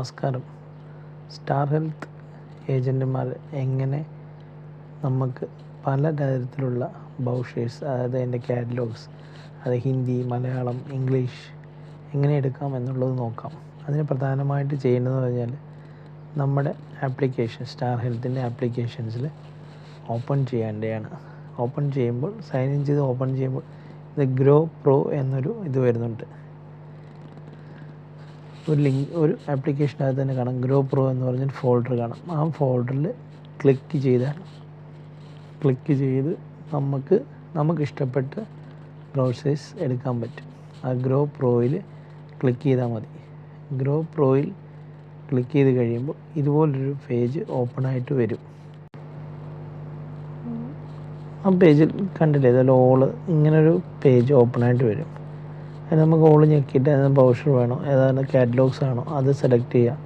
നമസ്കാരം. Star health ഏജന്റുമാർ എങ്ങനെ നമുക്ക് പല തരത്തിലുള്ള ബൗഷേഴ്സ് അതായത് അതിന്റെ കാറ്റലോഗ്സ് അത് ഹിന്ദി മലയാളം ഇംഗ്ലീഷ് എങ്ങനെ എടുക്കാം എന്നുള്ളത് നോക്കാം. അതിന് പ്രധാനമായിട്ട് ചെയ്യേണ്ടതെന്ന് പറഞ്ഞാൽ നമ്മുടെ ആപ്ലിക്കേഷൻ സ്റ്റാർ ഹെൽത്തിന്റെ ആപ്ലിക്കേഷൻസിൽ ഓപ്പൺ ചെയ്യേണ്ടതാണ്. ഓപ്പൺ ചെയ്യുമ്പോൾ സൈൻ ഇൻ ചെയ്ത് ഓപ്പൺ ചെയ്യുമ്പോൾ ഇത് ഗ്രോ പ്രോ എന്നൊരു ഇത് വരുന്നുണ്ട്. ഒരു ലിങ്ക് ഒരു ആപ്ലിക്കേഷനകത്ത് തന്നെ കാണാം. ഗ്രോ പ്രോ എന്ന് പറഞ്ഞൊരു ഫോൾഡർ കാണാം. ആ ഫോൾഡറിൽ ക്ലിക്ക് ചെയ്താൽ ക്ലിക്ക് ചെയ്ത് നമുക്ക് നമുക്ക് ഇഷ്ടപ്പെട്ട ബ്രൗസേഴ്സ് എടുക്കാൻ പറ്റും. ആ ഗ്രോ പ്രോയിൽ ക്ലിക്ക് ചെയ്താൽ മതി. ഗ്രോ പ്രോയിൽ ക്ലിക്ക് ചെയ്ത് കഴിയുമ്പോൾ ഇതുപോലൊരു പേജ് ഓപ്പൺ ആയിട്ട് വരും. ആ പേജിൽ കണ്ടില്ലേ? ഇതുപോലെ ഓൾ ഇങ്ങനൊരു പേജ് ഓപ്പൺ ആയിട്ട് വരും. അതിന് നമുക്ക് ഓൾ ഞെക്കിയിട്ട് അതിന് ബൗഷർ വേണോ. ഏതാണ് കാറ്റലോഗ്സ് ആണോ? അത് സെലക്ട് ചെയ്യുക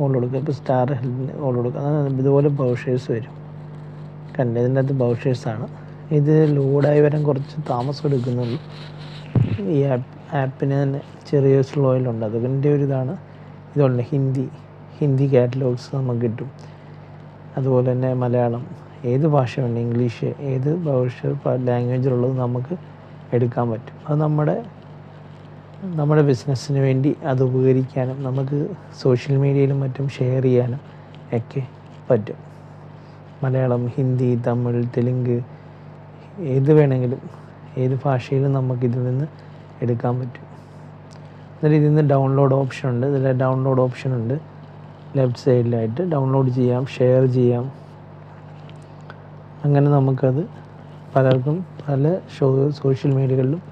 ഓൾ കൊടുക്കുക. ഇപ്പോൾ സ്റ്റാർ ഹെൽത്തിന് ഓൾ കൊടുക്കുക. അങ്ങനെ ഇതുപോലെ ബൗഷേഴ്സ് വരും. കണ്ടേ? ഇതിന്റെ അകത്ത് ബൗഷേഴ്സാണ് ഇത് ലോഡായി വരാൻ കുറച്ച് താമസം എടുക്കുന്നുള്ളൂ. ഈ ആപ്പ് ആപ്പിന് തന്നെ ചെറിയ സ്ലോയിലുണ്ട് അതിന്റെ ഒരു ഇതാണ്. ഇതുണ്ട്. ഹിന്ദി ഹിന്ദി കാറ്റലോഗ്സ് നമുക്ക് കിട്ടും. അതുപോലെ തന്നെ മലയാളം. ഏത് ഭാഷയുണ്ട്? ഇംഗ്ലീഷ്. ഏത് ഭാഷ ലാംഗ്വേജിലുള്ളത് നമുക്ക് എടുക്കാൻ പറ്റും. അത് നമ്മുടെ നമ്മുടെ ബിസിനസ്സിന് വേണ്ടി അത് ഉപകരിക്കാനും നമുക്ക് സോഷ്യൽ മീഡിയയിലും മറ്റും ഷെയർ ചെയ്യാനും ഒക്കെ പറ്റും. മലയാളം ഹിന്ദി തമിഴ് തെലുങ്ക് ഏത് വേണമെങ്കിലും ഏത് ഭാഷയിലും നമുക്കിതിൽ നിന്ന് എടുക്കാൻ പറ്റും. എന്നിട്ട് ഇതിൽ നിന്ന് ഡൗൺലോഡ് ഓപ്ഷൻ ഉണ്ട്. ഇതിൽ ഡൗൺലോഡ് ഓപ്ഷൻ ഉണ്ട്. ലെഫ്റ്റ് സൈഡിലായിട്ട് ഡൗൺലോഡ് ചെയ്യാം ഷെയർ ചെയ്യാം. അങ്ങനെ നമുക്കത് പലർക്കും പല സോഷ്യൽ മീഡിയകളിലും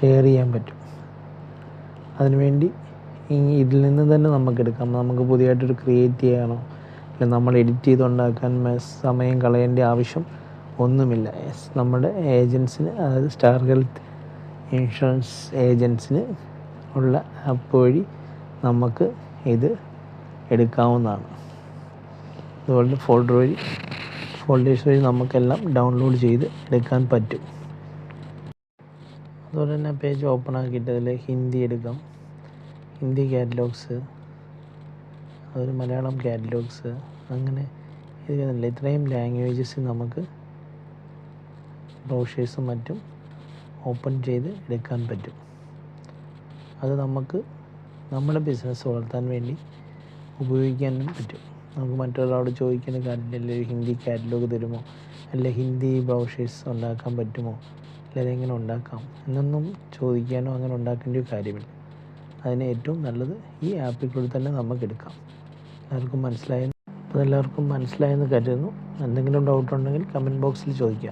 ഷെയർ ചെയ്യാൻ പറ്റും. അതിനുവേണ്ടി ഈ ഇതിൽ നിന്ന് തന്നെ നമുക്ക് എടുക്കാം നമുക്ക് പുതിയതായിട്ടൊരു ക്രിയേറ്റ് ചെയ്യാനോ അല്ല നമ്മൾ എഡിറ്റ് ചെയ്തുണ്ടാക്കാൻ സമയം കളയേണ്ട ആവശ്യം ഒന്നുമില്ല. നമ്മുടെ ഏജൻസിന് അതായത് സ്റ്റാർ ഹെൽത്ത് ഇൻഷുറൻസ് ഏജൻസിന് ഉള്ള ആപ്പ് വഴി നമുക്ക് ഇത് എടുക്കാവുന്നതാണ്. അതുപോലെ ഫോൾഡർ വഴി ഫോൾഡേഴ്സ് വഴി നമുക്കെല്ലാം ഡൗൺലോഡ് ചെയ്ത് എടുക്കാൻ പറ്റും. അതുപോലെ തന്നെ പേജ് ഓപ്പൺ ആക്കിയിട്ട് അതിൽ ഹിന്ദി എടുക്കാം. ഹിന്ദി കാറ്റലോഗ്സ് അതുപോലെ മലയാളം കാറ്റലോഗ്സ് അങ്ങനെ ഇത് ഇത്രയും ലാംഗ്വേജസ് നമുക്ക് ബ്രൗഷേഴ്സും മറ്റും ഓപ്പൺ ചെയ്ത് എടുക്കാൻ പറ്റും. അത് നമുക്ക് നമ്മുടെ ബിസിനസ് വളർത്താൻ വേണ്ടി ഉപയോഗിക്കാനും പറ്റും. നമുക്ക് മറ്റൊരാളോട് ചോദിക്കേണ്ട കാര്യമില്ല ഹിന്ദി കാറ്റലോഗ് തരുമോ? അല്ല ഹിന്ദി ബ്രൗഷേഴ്സ് ഉണ്ടാക്കാൻ പറ്റുമോ? അതെങ്ങനെ ഉണ്ടാക്കാം? എന്നൊന്നും ചോദിക്കാനോ അങ്ങനെ ഉണ്ടാക്കേണ്ട ഒരു കാര്യമില്ല. അതിന് ഏറ്റവും നല്ലത് ഈ ആപ്പിൽ തന്നെ നമുക്ക് എടുക്കാം. എല്ലാവർക്കും മനസ്സിലായെന്ന്? അപ്പോൾ എല്ലാവർക്കും മനസ്സിലായെന്ന് കരുതുന്നു. എന്തെങ്കിലും ഡൗട്ട് ഉണ്ടെങ്കിൽ കമന്റ് ബോക്സിൽ ചോദിക്കാം.